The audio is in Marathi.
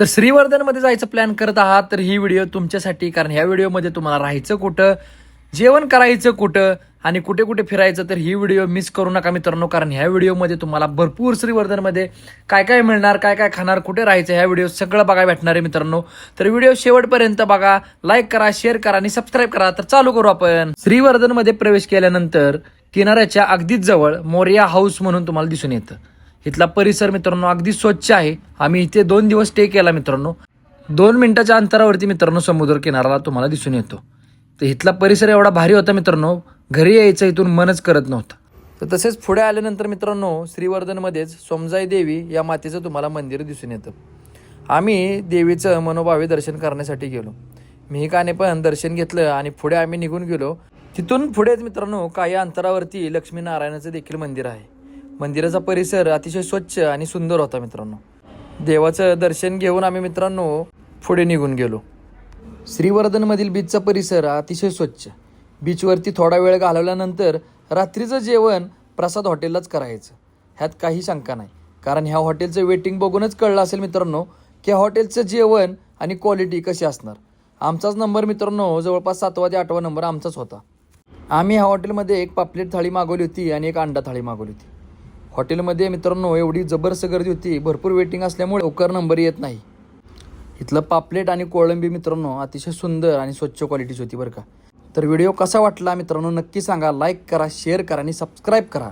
तर श्रीवर्धनमध्ये जायचं प्लॅन करत आहात तर ही व्हिडिओ तुमच्यासाठी कारण ह्या व्हिडिओमध्ये तुम्हाला राहायचं कुठं जेवण करायचं कुठं आणि कुठे कुठे फिरायचं तर ही व्हिडिओ मिस करू नका मित्रांनो कारण ह्या व्हिडिओमध्ये तुम्हाला भरपूर श्रीवर्धनमध्ये काय काय मिळणार काय काय खाणार कुठे राहायचं ह्या व्हिडिओ सगळं बघा भेटणार आहे मित्रांनो. तर व्हिडिओ शेवटपर्यंत बघा लाईक करा शेअर करा आणि सबस्क्राईब करा तर चालू करू आपण. श्रीवर्धनमध्ये प्रवेश केल्यानंतर किनाऱ्याच्या अगदीच जवळ मोर्या हाऊस म्हणून तुम्हाला दिसून येतं. इथला परिसर मित्रांनो अगदी स्वच्छ आहे. आम्ही इथे दोन दिवस स्टे केला मित्रांनो. दोन मिनिटाच्या अंतरावरती मित्रांनो समुद्र किनाराला तुम्हाला दिसून येतो. तर इथला परिसर एवढा भारी होता मित्रांनो घरी यायचं इथून मनच करत नव्हतं. तर तसेच पुढे आल्यानंतर मित्रांनो श्रीवर्धनमध्येच सोमजाई देवी या मातेचं तुम्हाला मंदिर दिसून येतं. आम्ही देवीचं मनोभावे दर्शन करण्यासाठी गेलो. मिहिकाने पण दर्शन घेतलं आणि पुढे आम्ही निघून गेलो. तिथून पुढेच मित्रांनो काही अंतरावरती लक्ष्मीनारायणाचं देखील मंदिर आहे. मंदिराचा परिसर अतिशय स्वच्छ आणि सुंदर होता मित्रांनो. देवाचं दर्शन घेऊन आम्ही मित्रांनो पुढे निघून गेलो. श्रीवर्धनमधील बीचचा परिसर अतिशय स्वच्छ. बीचवरती थोडा वेळ घालवल्यानंतर रात्रीचं जेवण प्रसाद हॉटेललाच करायचं. ह्यात काही शंका नाही. कारण ह्या हॉटेलचं वेटिंग बघूनच कळलं असेल मित्रांनो की हॉटेलचं जेवण आणि क्वालिटी कशी असणार. आमचाच नंबर मित्रांनो जवळपास सातवा ते आठवा नंबर आमचाच होता. आम्ही ह्या हॉटेलमध्ये एक पापलेट थाळी मागवली होती आणि एक अंडा थाळी मागवली होती. हॉटेलमध्ये मित्रांनो एवढी जबरदस्त गर्दी होती. भरपूर वेटिंग असल्यामुळे लवकर नंबर येत नाही. इथलं पापलेट आणि कोळंबी मित्रांनो अतिशय सुंदर आणि स्वच्छ क्वालिटीची होती बरं का. तर व्हिडिओ कसा वाटला मित्रांनो नक्की सांगा. लाईक करा शेअर करा आणि सबस्क्राईब करा.